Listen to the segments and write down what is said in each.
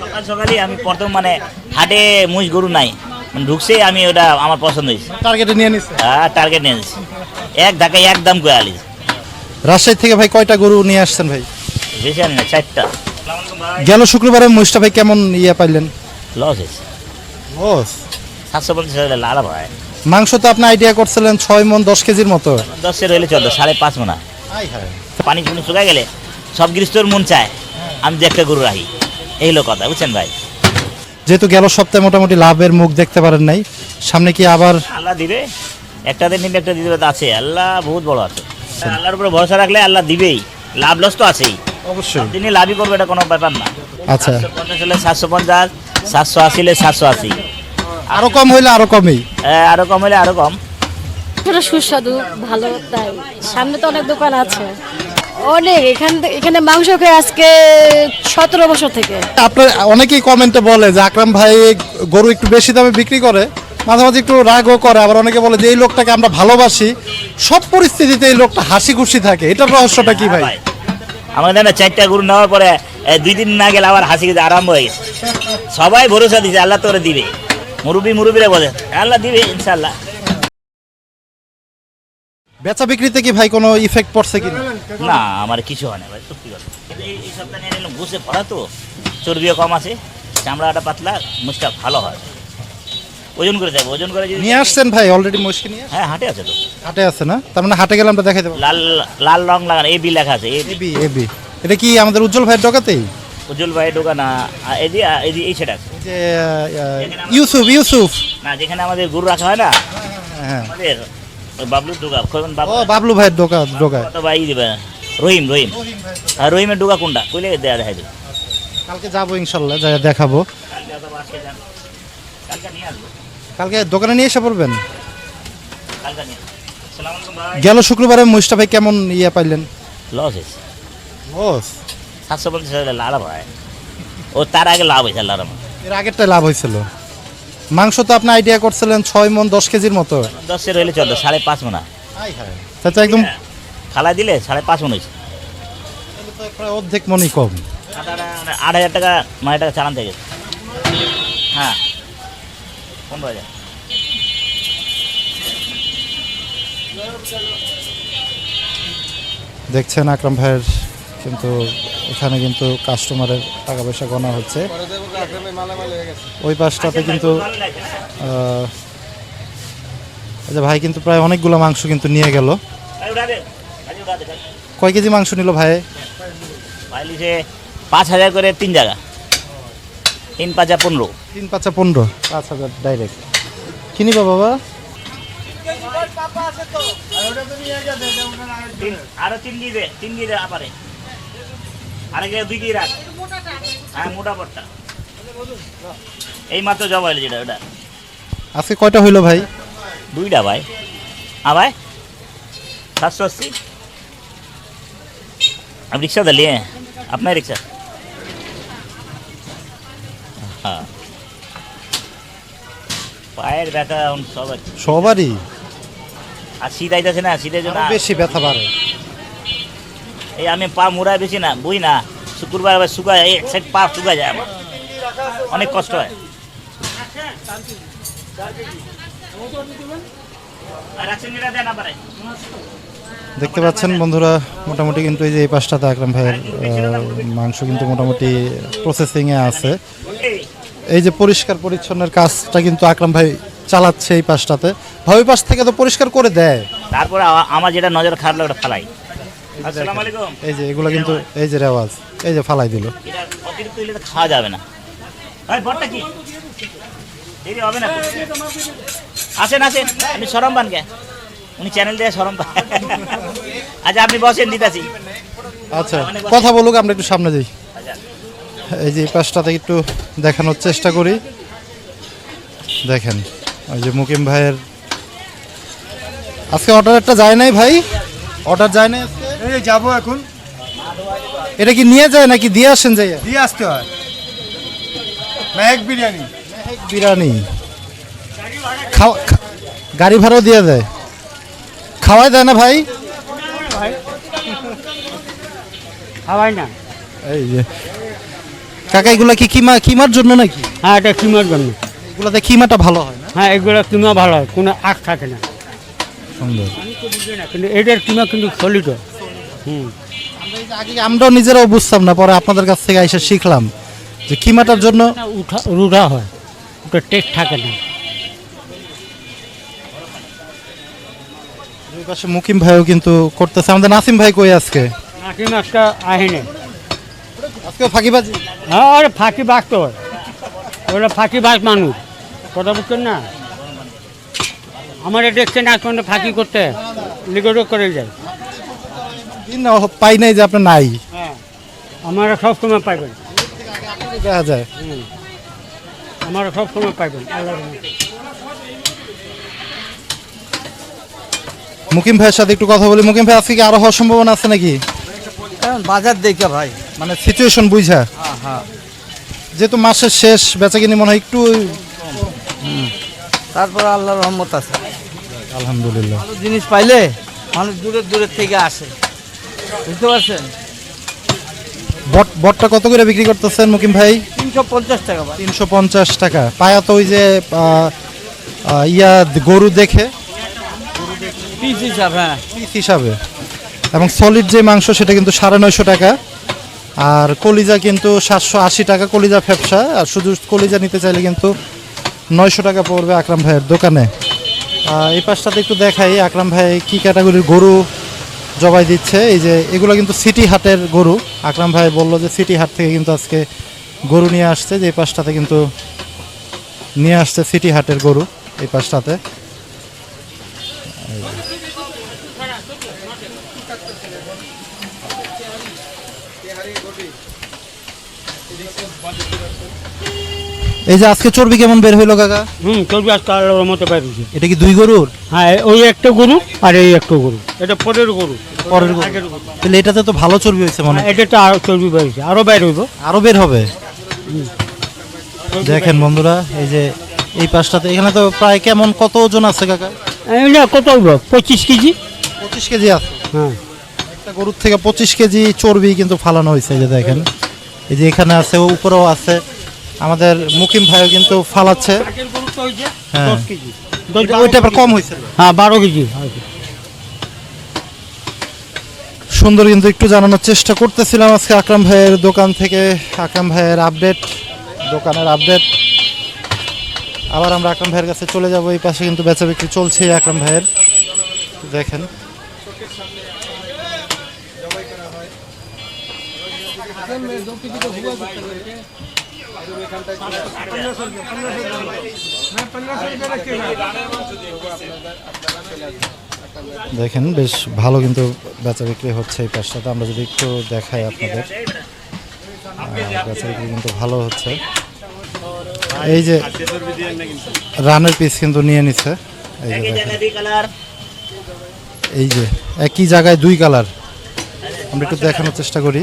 সকাল সকালই আমি প্রথম মানে হাটে মুজ গরু নাই। মানে ঢুকছেই আমি ওটা আমার পছন্দ হয়েছে। টার্গেটে নিয়ে নিচ্ছে হ্যাঁ টার্গেট নিয়ে নিয়েছি এক ধাক্কায় এক দাম করে আলি। রাজশাহী থেকে ভাই কয়টা গরু নিয়ে আসছেন ভাই? বেশি আনি না চারটা। গেল শুক্রবারে মহিষটা ভাই কেমন ইয়ে পাইলেন? লস হয়েছে। লস সাতশো পঞ্চাশ হাজার লাভ হয়। মাংস তো আপনি আইডিয়া করছিলেন ছয় মন দশ কেজির মতো। দশের হইলে চলতো সাড়ে পাঁচ মোনা। পানি পুনি শুকায় গেলে সব গৃহস্থর মন চায় আমি যে একটা গরু রাখি। এই হলো কথা বুঝছেন ভাই? যেহেতু গেল সপ্তাহে মোটামুটি লাভের মুখ দেখতে পারেন নাই সামনে কি আবার আল্লাহ দিবে? একটাতে নিলে একটা দিতে আছে আল্লাহ বহুত বড় আছে। আল্লাহর উপরে ভরসা রাখলে আল্লাহ দিবেই লাভ লস তো আছেই। অবশ্যই। তিনি লাভই করবে এটা কোনো ব্যাপার না। আচ্ছা। সাতশো পঞ্চাশ হলে সাতশো পঞ্চাশ সাতশো আশি হলে সাতশো আশি। আরও কম হইলে আরও কমই। আরও কম হলে আরও কম। এটা সুস্বাদু ভালো তাই। সামনে তো অনেক দোকান আছে। অনেক এখান এখানে মাংস খেয়ে আজকে সতেরো বছর থেকে। আপনার অনেকেই কমেন্টে বলে যে আকরাম ভাই গরু একটু বেশি দামে বিক্রি করে মাঝে মাঝে একটু রাগও করে আবার অনেকে বলে যে এই লোকটাকে আমরা ভালোবাসি। সব পরিস্থিতিতে এই লোকটা হাসি খুশি থাকে এটার রহস্যটা কি ভাই? ভাই। আমাদের না চারটা গরু নেওয়ার পরে দুই দিন না গেলে আবার হাসি খেতে আরম্ভ হয়ে গেছে। সবাই ভরসা দিছে আল্লাহ তোরে দিবে। মুরব্বী মুরব্বীরা বলে আল্লাহ দিবে ইনশাল্লাহ বেচা বিক্রিতে কি ভাই কোনো ইফেক্ট পড়ছে কি না আমার কিছু হয় না ভাই সত্যি কথা। এই এই সপ্তাহে নিয়ে নিলাম ঘুষে পড়া তো চর্বিও কম আছে চামড়াটা পাতলা মুখটা ভালো হয়। ওজন করে যাবে ওজন করে নিয়ে আসছেন ভাই অলরেডি মুশকিল নিয়ে হ্যাঁ হাটে আছে তো। হাটে আছে না? তার মানে হাটে গেলে আমরা দেখাই দেবো। লাল লাল রং লাগানো এ বি লেখা আছে এবি এবি এটা কি আমাদের উজ্জ্বল ভাইয়ের ডকাতেই উজ্জ্বল ভাই দোকান এদি এদি এই সেটা ইউসুফ ইউসুফ। না যেখানে আমাদের গরু রাখা হয় না হ্যাঁ আমাদের ওই বাবলুর দোকান খোকন বাবু ও বাবলু ভাইয়ের ডোকা ডোকায় কত ভাই দিবে? রহিম রহিম। আর রহিমের ডোকা কোনটা? কইলে দেয়া দেখাই দেবে? কালকে যাব ইনশাল্লাহ যাই দেখাবো। কালকে দোকানে নিয়ে এসে পড়বেন গেল শুক্রবারে মহিষটা ভাই কেমন ইয়ে পাইলেন? লস হয়েছে। লস সাতশো পঞ্চাশ লাভ হয়। ও তার আগে লাভ হয়েছে রহমতে। এর আগেরটাই লাভ হয়েছিল। মাংস তো আপনি আইডিয়া করছিলেন ছয় মন দশ কেজির মতো। দশের হইলে চলতো সাড়ে পাঁচ মোনা। চাচা একদম খালাই দিলে সাড়ে পাঁচ মন হয়েছে প্রায় অর্ধেক মনই কম। আট হাজার টাকা নয় হাজার টাকা চালান থেকে। হ্যাঁ। পনেরো হাজার। দেখছেন আকরাম ভাইয়ের কিন্তু এখানে কিন্তু কাস্টমারের টাকা পয়সা গণা হচ্ছে। ওই পাশটাতে কিন্তু আচ্ছা ভাই কিন্তু প্রায় অনেকগুলো মাংস কিন্তু নিয়ে গেল। কয় কেজি মাংস নিল ভাই? পাঁচ হাজার করে তিন জায়গা। তিন পাঁচা পনেরো। তিন পাঁচা পনেরো পাঁচ হাজার ডাইরেক্ট কিনিবা বাবা? আরও তিন দিয়ে তিন দিয়ে আপারে। দুই এই মাত্র জবা ওটা। হইল ভাই? দুইটা ভাই। হ্যাঁ ভাই আশি। রিক্সা আপনার রিক্সা? হ্যাঁ। পায়ের সবার সবারই। আর শীত আইতেছে না শীতের জন্য বেশি ব্যথা বাড়ে। এই আমি পা মুড়ায় বেশি না বুঝি না। শুক্রবার আবার শুকায় এই এক সাইড পা শুকায় যায় আমার। অনেক কষ্ট হয়। দেখতে পাচ্ছেন বন্ধুরা মোটামুটি কিন্তু এই যে এই পাশটাতে আকরাম ভাইয়ের মাংস কিন্তু মোটামুটি প্রসেসিংয়ে আছে। এই, যে পরিষ্কার পরিচ্ছন্নের কাজটা কিন্তু আকরাম ভাই চালাচ্ছে এই পাশটাতে। ভাই ওই পাশ থেকে তো পরিষ্কার করে দেয়। তারপরে আমার যেটা নজর খারাপ লাগে ওটা ফালাই। আসসালামু আলাইকুম। এই যে এগুলো কিন্তু এই যে রেওয়াজ এই যে ফালাই দিল। এটা অতিরিক্ত হইলে খাওয়া যাবে না। ভাই বটটা কি? দেরি হবে না আসেন আসেন আপনি সরম পান কে উনি চ্যানেল দিয়ে সরম পান আচ্ছা আপনি বসেন দিতাছি। আচ্ছা কথা বলুক আমরা একটু সামনে যাই। এই যে এই পাশটাতে একটু দেখানোর চেষ্টা করি। দেখেন ওই যে মুকিম ভাইয়ের আজকে অর্ডার একটা যায় নাই ভাই? অর্ডার যায় নাই আজকে? এই যাব এখন। এটা কি নিয়ে যায় নাকি দিয়ে আসেন যাই? দিয়ে আসতে হয়। মেহেক বিরিয়ানি। বিরিয়ানি। খাওয়া গাড়ি ভাড়াও দিয়ে দেয়। খাওয়াই দেয় না ভাই? হাওয়াই না। এই যে। কাকা এগুলা কি কিমা কিমার জন্য নাকি? হ্যাঁ এটা কিমার জন্য। এগুলাতে কিমাটা ভালো হয় না? হ্যাঁ এগুলো কিমা ভালো হয় কোনো আখ থাকে না। সুন্দর। কিন্তু এটার কিমা কিন্তু সলিড হুম আগে আমরাও নিজেরাও বুঝতাম না পরে আপনাদের কাছ থেকে এসে শিখলাম যে কিমাটার জন্য উঠা রুড়া হয় ওটা টেস্ট থাকে না। পাশে মুকিম ভাইও কিন্তু করতেছে। আমাদের নাসিম ভাই কই আজকে? না কিমা একটা আহেনে। আজকেও ফাঁকিবাজি? হ্যাঁ আরে ফাঁকি বাঁচত হয় ওটা ফাঁকি বাস মানুষ। কথা বুঝছেন না? আমার দেখছেন এখন ফাঁকি করতে। লিগেটও করে যায়। দিন না পাই নাই যে আপনার নাই? হ্যাঁ আমার সব সময় পাইবেন দেখা যায়। আমার সব সময় পাইবেন মুকিম ভাইয়ের সাথে একটু কথা বলি। মুকিম ভাই আজকে কি আরও হওয়ার সম্ভাবনা আছে নাকি? বাজার দেখে ভাই। মানে সিচুয়েশন বুঝা। যেহেতু মাসের শেষ বেচাকিনি মনে হয় একটু তারপর আল্লাহর রহমত আছে। আলহামদুলিল্লাহ। ভালো জিনিস পাইলে মানুষ দূরের দূরের থেকে আসে। বুঝতে পারছেন? বট বটটা কত করে বিক্রি করতেছেন মুকিম ভাই? তিনশো পঞ্চাশ টাকা তিনশো পঞ্চাশ টাকা। পায়া তো ওই যে ইয়া গরু দেখে। পিস হিসাব হ্যাঁ। পিস হিসাবে। এবং সলিড যে মাংস সেটা কিন্তু সাড়ে নয়শো টাকা। আর কলিজা কিন্তু সাতশো আশি টাকা কলিজা ফ্যাপসা। আর শুধু কলিজা নিতে চাইলে কিন্তু নয়শো টাকা পড়বে আকরাম ভাইয়ের দোকানে। এই পাশটাতে একটু দেখাই আকরাম ভাই কি ক্যাটাগরির গরু। জবাই দিচ্ছে। এই যে এগুলো কিন্তু সিটি হাটের গরু। আকরাম ভাই বলল যে সিটি হাট থেকে কিন্তু আজকে গরু নিয়ে আসছে, যে এই পাশটাতে কিন্তু নিয়ে আসছে সিটি হাটের গরু এই পাশটাতে। এই যে আজকে চর্বি কেমন বের হইল কাকা? হুম চলবে আজকে আল্লাহর মতো পাইছি এটা কি দুই গরুর? হ্যাঁ ওই একটা গরু আর এই একটা গরু। এটা পরের গরু। পরের গরু। তাহলে এটাতে তো ভালো চর্বি হয়েছে মনে হয়। হ্যাঁ, এটা তো আরও চর্বি বেরিয়েছে আরও বাইর হইব। আরও বের হবে? দেখেন বন্ধুরা এই যে এই পাশটাতে এখানে তো প্রায় কেমন কত ওজন আছে কাকা? এটা কত হইব পঁচিশ কেজি। পঁচিশ কেজি আছে? হ্যাঁ। একটা গরুর থেকে পঁচিশ কেজি চর্বি কিন্তু ফালানো হয়েছে এই যে দেখেন। এই যে এখানে আছে ও উপরেও আছে। আমাদের মুকিম ভাইও কিন্তু ফালাচ্ছে। আগের হয়েছে হ্যাঁ। ওইটা- বারো কেজি। কম হয়েছিল হ্যাঁ বারো কেজি। সুন্দর কিন্তু একটু জানানোর চেষ্টা করতেছিলাম আজকে আকরাম ভাইয়ের দোকান থেকে। আকরাম ভাইয়ের আপডেট দোকানের আপডেট। আবার আমরা আকরাম ভাইয়ের কাছে চলে যাব। এই পাশে কিন্তু বেচা বিক্রি চলছে আকরাম ভাইয়ের। দেখেন। দেখেন, বেশ ভালো কিন্তু বেচা বিক্রি হচ্ছে এই পাশটাতে। আমরা যদি একটু দেখাই আপনাদের। বেচা বিক্রি কিন্তু ভালো হচ্ছে। এই যে রানের পিস কিন্তু নিয়ে নিছে এই যে এই যে, একই জায়গায় দুই কালার আমরা একটু দেখানোর চেষ্টা করি।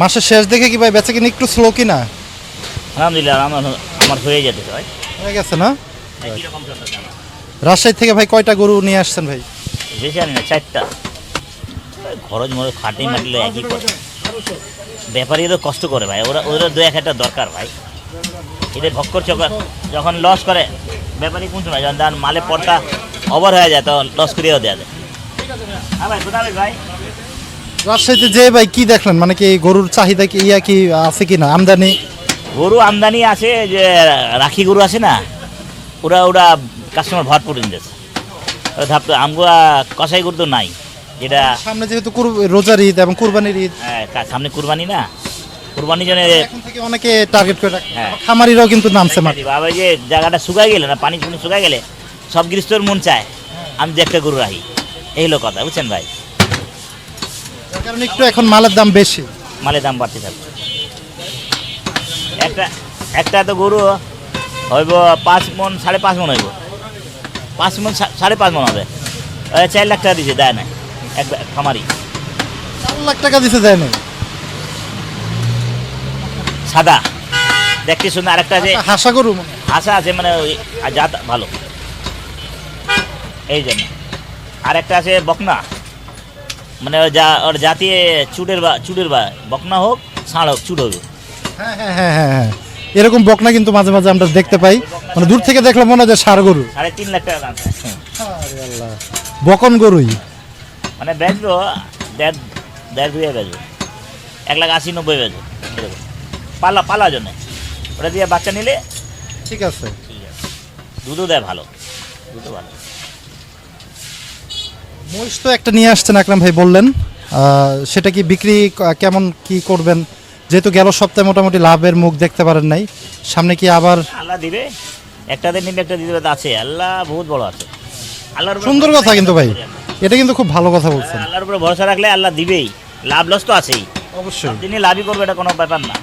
মাসের শেষ দেখে কি ভাই বেচা কিনা একটু স্লো কিনা? আলহামদুলিল্লাহ আমার আমার হয়ে যেতে ভাই। হয়ে গেছে না? আমার। রাজশাহী থেকে ভাই কয়টা গরু নিয়ে আসছেন ভাই? বেশি আনি না চারটা। খরচ মরচ খাটি মাটলে একই ব্যাপারী তো কষ্ট করে ভাই ওরা ওরা দু এক একটা দরকার ভাই। এদের ভক্কর চকর যখন লস করে ব্যাপারী কোন সময়? যখন তার মালে পড়তা ওভার হয়ে যায় তখন লস করিয়েও দেওয়া যায়। হ্যাঁ ভাই কোথায় ভাই? রাজশাহীতে যে ভাই কি দেখলেন? মানে কি গরুর চাহিদা কি ইয়া কি আছে কি না আমদানি? গরু আমদানি আছে যে রাখি গরু আছে না ওরা ওরা কাস্টমার ভরপুর দিতেছে ওরা ভাবতো আমগুলা কষাই গরু তো নাই যেটা সামনে যেহেতু রোজার ঈদ এবং কুরবানির ঈদ। হ্যাঁ, সামনে কুরবানি না কুরবানি জন্য থেকে অনেকে টার্গেট করে হ্যাঁ। খামারিরাও কিন্তু নামছে মাঠে। বাবা যে জায়গাটা শুকায় গেলে না পানি শুকায় গেলে সব গৃহস্থর মন চায় আমি যে একটা গরু রাখি। এই হলো কথা বুঝছেন ভাই? কারণে একটু এখন মালের দাম বেশি। মালের দাম বাড়তে থাকবে। একটা একটা তো গরু হইব পাঁচ মন সাড়ে পাঁচ মন হইব। পাঁচ মন সাড়ে পাঁচ মন হবে। চার লাখ টাকা দিছে দেয় না এক খামারি। চার লাখ টাকা দিতে দেয় না সাদা। দেখতে শুনে আরেকটা আছে। হাসা গরু। আশা আছে মানে ওই জাত ভালো। এই জন্য। আর একটা আছে বকনা। মানে ওর যা ওর জাতি চুটের বা চুটের বা বকনা হোক ষাঁড় হোক চুট হবে। হ্যাঁ হ্যাঁ হ্যাঁ হ্যাঁ হ্যাঁ। এরকম বকনা কিন্তু মাঝে মাঝে আমরা দেখতে পাই। মানে দূর থেকে দেখলে মনে হয় যে সার গরু। সাড়ে তিন লাখ টাকা দাম। বকন গরুই। মানে বেচবো দেড় দেড় দুয়ে বেচবো। এক লাখ আশি নব্বই বেচবো। এরকম। পালা পালার জন্য। ওটা দিয়ে বাচ্চা নিলে ঠিক আছে। ঠিক আছে। দুধও দেয় ভালো। দুধও ভালো। মহিষ তো একটা নিয়ে আসছেন আকরাম ভাই বললেন। সেটা কি বিক্রি কেমন কি করবেন? যেহেতু গেল সপ্তাহে মোটামুটি লাভের মুখ দেখতে পারেন নাই। সামনে কি আবার আল্লাহ দিবে একটাতে নিলে একটা দিতে আছে। আল্লাহ বহুত বড় আছে। আল্লাহর সুন্দর কথা কিন্তু ভাই। এটা কিন্তু খুব ভালো কথা বলছেন। আল্লাহর উপরে ভরসা রাখলে আল্লাহ দিবেই। লাভ লস তো আছেই। অবশ্যই। তিনি লাভই করবে এটা কোনো ব্যাপার না।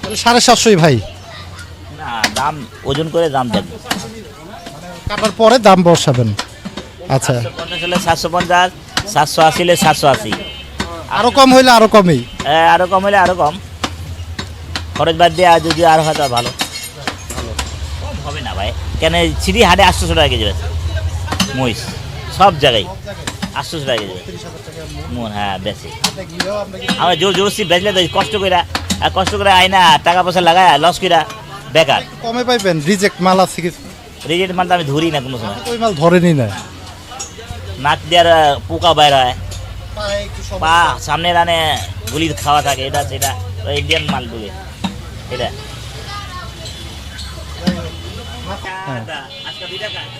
তাহলে সাড়ে সাতশোই ভাই। না দাম ওজন করে দাম দেবে কাটার পরে দাম বসাবেন। আচ্ছা। সাতশো পঞ্চাশ হলে সাতশো পঞ্চাশ সাতশো আশি হলে সাতশো আশি। আরও কম হইলে আরও কমই। হ্যাঁ, আরও কম হলে আরও কম। খরচ বাদ দিয়ে আর যদি আরও হয় তো ভালো। কম হবে না ভাই। কেন সিঁড়ি হাটে আটশোশো টাকা কেজি আছে মহিষ সব জায়গায় আটশোশো টাকা কেজি মন হ্যাঁ বেশি আমার জোর জোরসি বেচলে তো কষ্ট করে আর কষ্ট করে আয় না টাকা পয়সা লাগায় লস করে বেকার। কমে পাইবেন রিজেক্ট মাল আছে রিজেক্ট মাল তো আমি ধরি না কোনো সময়। ওই মাল ধরেনি না নাক দেওয়ার পোকা বাইর হয়। পা সামনে রানে গুলি খাওয়া থাকে এটা সেটা। ইন্ডিয়ান মাল বলে এটা।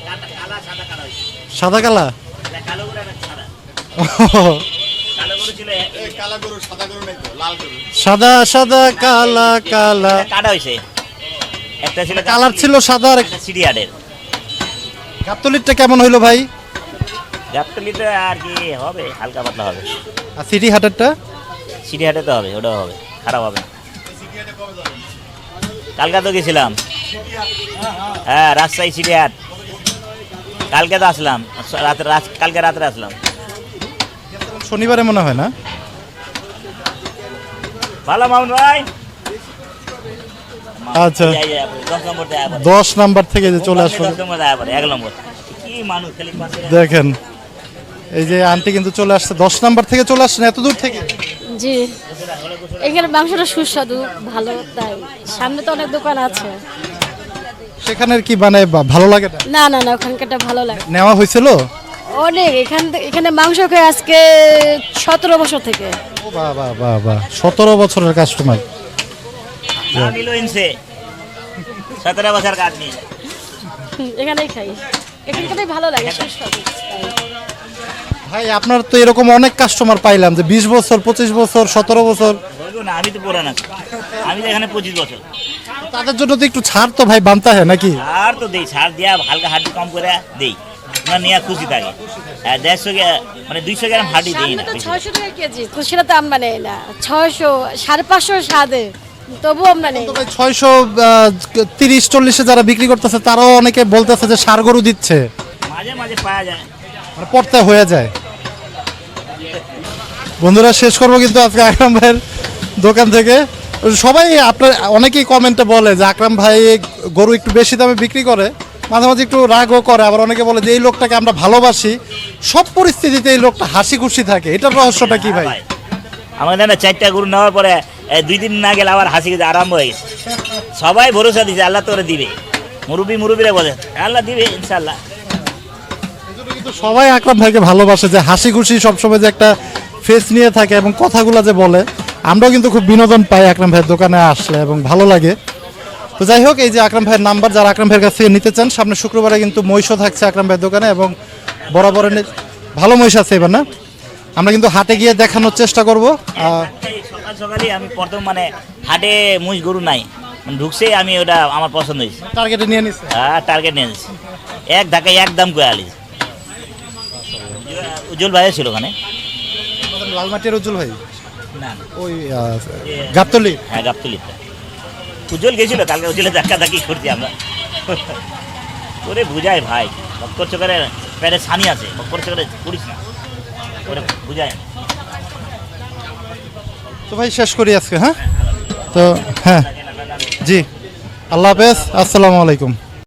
কাটা- কালা সাদা কালা সাদা। সাদা। গরু নাই তো লাল গরু। সাদা সাদা কালা কালা। কাটা হয়েছে। একটা ছিল কালার ছিল সাদা আর একটা সিরিয়াডের গাবতলিরটা কেমন হইল ভাই? গাবতলিতে আর কি হবে হালকা পাতলা হবে। আর সিটি হাটেরটা? সিটি হাটে তো হবে ওটাও হবে খারাপ হবে। কালকে তো গেছিলাম। হ্যাঁ রাজশাহী সিটি হাট। কালকে তো আসলাম রাতে কালকে রাত্রে আসলাম। শনিবারে মনে হয় না? ভালো মাউন্ট ভাই। আচ্ছা। দশ নম্বর থেকে যে চলে আসলো এক নম্বর। কি মানুষ দেখেন। এই যে আন্টি কিন্তু চলে আসছে দশ নাম্বার থেকে চলে আসছেন এত দূর থেকে? জি। এখানে মাংসটা সুস্বাদু ভালো তাই। সামনে তো অনেক দোকান আছে। সেখানের কি মানে বা- ভালো লাগে না না না না ওখানকারটা ভালো লাগে। নেওয়া হয়েছিল? অনেক এখান থেকে- এখানে মাংস খেয়ে আজকে সতেরো বছর থেকে। ও বাহ বাহ বাহ বাহ সতেরো বছরের কাস্টমার সতেরো বছর কাজ নিয়ে। এখানেই খাই। এখানকারটাই ভালো লাগে সুস্বাদু। ভাই আপনার তো এরকম অনেক কাস্টমার পাইলাম যে বিশ বছর পঁচিশ বছর সতেরো বছর। না আমি তো পুরান আছি আমি তো এখানে পঁচিশ বছর। তাদের জন্য তো একটু ছাড় তো ভাই বানতে হয় নাকি? আর তো দেই ছাড় দিয়া হালকা হাড্ডি কম করে দেই। নিয়ে খুশি থাকে। দেড়শো গে- মানে দুইশো গ্রাম হাড্ডি দিই না তো ছয়শো টাকা কেজি তো সেটা তো আমরা নেই না। ছয়শো সাড়ে পাঁচশো সাদে তবুও আমরা নেই। ছয়শো তিরিশ চল্লিশে যারা বিক্রি করতেছে তারাও অনেকে বলতেছে যে সার গরু দিচ্ছে। মাঝে মাঝে পাওয়া যায়। মানে পড়তে হয়ে যায়। বন্ধুরা শেষ করব কিন্তু আজকে আকরাম ভাইয়ের দোকান থেকে। সবাই আপনার অনেকেই কমেন্টে বলে যে আকরাম ভাই গরু একটু বেশি দামে বিক্রি করে। মাঝে মাঝে একটু রাগও করে আবার অনেকে বলে যে এই লোকটাকে আমরা ভালোবাসি। সব পরিস্থিতিতে এই লোকটা হাসি খুশি থাকে। এটার রহস্যটা কি ভাই? আমাদের না চারটা গরু নেওয়ার পরে দুই দিন না গেলে আবার হাসি খেতে আরম্ভ হয়ে গেছে। সবাই ভরসা দিছে আল্লাহ তোরে দিবে। মুরব্বী মুরব্বীরা বলে আল্লাহ দিবে ইনশাল্লাহ কিন্তু সবাই আকরাম ভাইকে ভালোবাসে যে হাসি খুশি সবসময় যে একটা ফেস নিয়ে থাকে এবং কথাগুলো যে বলে আমরাও কিন্তু খুব বিনোদন পাই আকরাম ভাইয়ের দোকানে আসলে এবং ভালো লাগে। তো যাই হোক এই যে আকরাম ভাইয়ের নাম্বার যারা আকরাম ভাইয়ের কাছ থেকে নিতে চান সামনে শুক্রবারে কিন্তু মহিষও থাকছে আকরাম ভাইয়ের দোকানে এবং বরাবর ভালো মহিষ আছে এবার না? আমরা কিন্তু হাটে গিয়ে দেখানোর চেষ্টা করব। সকাল সকালই আমি প্রথম মানে হাটে মুজ গরু নাই। মানে ঢুকছেই আমি ওটা আমার পছন্দ হয়েছে। টার্গেটে নিয়ে নিচ্ছে হ্যাঁ টার্গেট নিয়ে নিয়েছি এক ধাক্কায় একদম করে আলি। উজ্জ্বল ভাইও ছিল ওখানে। লালমাটির উজ্জ্বল ভাই? না। ওই গাবতলি? হ্যাঁ গাবতলিতে উজ্জ্বল গেছিল কালকে উজ্জ্বলে ধাক্কা ধাক্কি করছি আমরা। ওরে বুঝায় ভাই বক্কর চোখের প্যারে ছানি আছে বক্কর চোখের করিস না। ওরে বুঝায়। তো ভাই শেষ করি আজকে হ্যাঁ? তো হ্যাঁ। জি। আল্লাহ হাফেজ আসসালামু আলাইকুম।